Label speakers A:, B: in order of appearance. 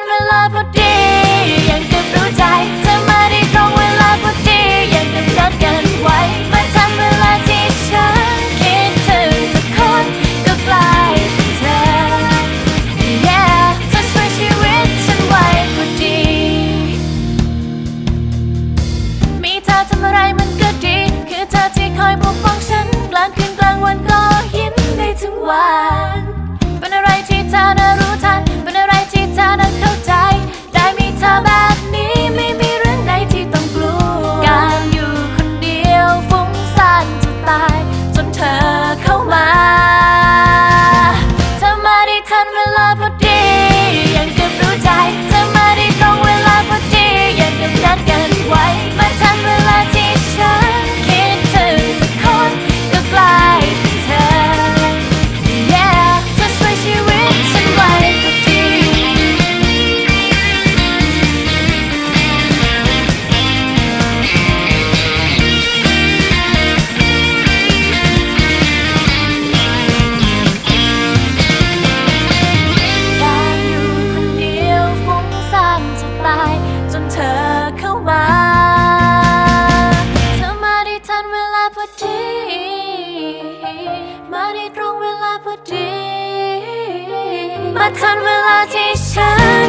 A: นเวลาพอดียังกับรู้ใจเธอมาได้ตรงเวลาพอดียังกับนัดกันไว้มาทันเวลาที่ฉันคิดถึงสักคนก็กลายเป็นเธอ Yeah เธอช่วยชีวิตฉันไว้พอดี มีเธอทำอะไรมันก็ดี คือเธอที่คอยปกป้องฉันกลางคืนกลางวันก็ยิ้มได้ทั้งวัน มาทันเวลาที่ฉัน